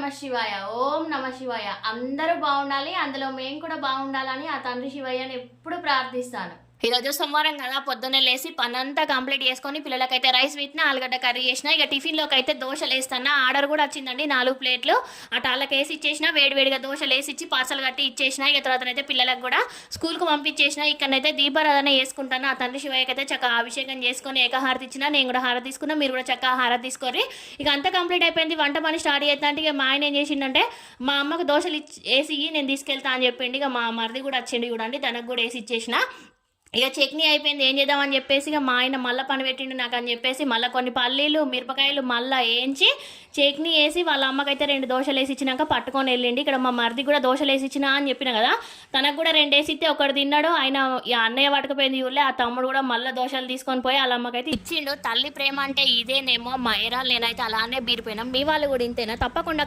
నమ శివాయ. ఓం నమ శివాయ. అందరూ బాగుండాలి అందులో మేము కూడా బాగుండాలని ఆ తండ్రి శివయ్యని ఎప్పుడు ప్రార్థిస్తాను. ఈరోజు సోమవారం కదా పొద్దున్నే లేసి పనంతా కంప్లీట్ చేసుకొని పిల్లలకైతే రైస్ పెట్టిన ఆలుగడ్డ కర్రీ చేసిన ఇక టిఫిన్లోకి అయితే దోశలు వేస్తాను ఆర్డర్ కూడా వచ్చిందండి నాలుగు ప్లేట్లు. అటు వాళ్ళకి వేసి ఇచ్చేసిన వేడివేడిగా దోశలు వేసి ఇచ్చి పార్సల్ కట్టి ఇచ్చేసిన ఇక తర్వాతనైతే పిల్లలకు కూడా స్కూల్కి పంపించేసిన ఇక్కడనైతే దీపారాధన చేసుకుంటాను ఆ తండ్రి శివయ్యకి అయితే చక్కగా అభిషేకం చేసుకొని ఏకహారతి ఇచ్చిన నేను కూడా హారతి తీసుకున్నా మీరు కూడా చక్కగా హారతి తీసుకోరి ఇక అంతా కంప్లీట్ అయిపోయింది వంట పని స్టార్ట్ చేస్తా ఇక మా ఆయన ఏం చేసిండంటే మా అమ్మకు దోశలు ఇచ్చి వేసి ఇయ్యి, నేను తీసుకెళ్తా అని చెప్పిండి ఇక మా మరిది కూడా వచ్చిండు చూడండి తనకు కూడా వేసి ఇచ్చేసిన. ఇక చట్నీ అయిపోయింది ఏం చేద్దామని చెప్పేసి ఇక మా ఆయన మళ్ళీ పని పెట్టిండు నాకు అని చెప్పేసి మళ్ళీ కొన్ని పల్లీలు మిరపకాయలు మళ్ళీ వేయించి చట్నీ వేసి వాళ్ళ అమ్మకైతే రెండు దోశలు వేసి ఇచ్చినాక పట్టుకొని వెళ్ళిండి. ఇక్కడ మా మరిది కూడా దోశలు వేసి ఇచ్చినా అని చెప్పిన కదా తనకు కూడా రెండు వేసి ఇస్తే ఒకటి తిన్నాడు. ఆయన అన్నయ్య పట్టుకుపోయింది ఊళ్ళే ఆ తమ్ముడు కూడా మళ్ళీ దోశలు తీసుకొని పోయి వాళ్ళ అమ్మకైతే ఇచ్చిండు. తల్లి ప్రేమ అంటే ఇదేనేమో మా నేనైతే అలానే బీరిపోయినా. మీ వాళ్ళు కూడా ఇంతేనా? తప్పకుండా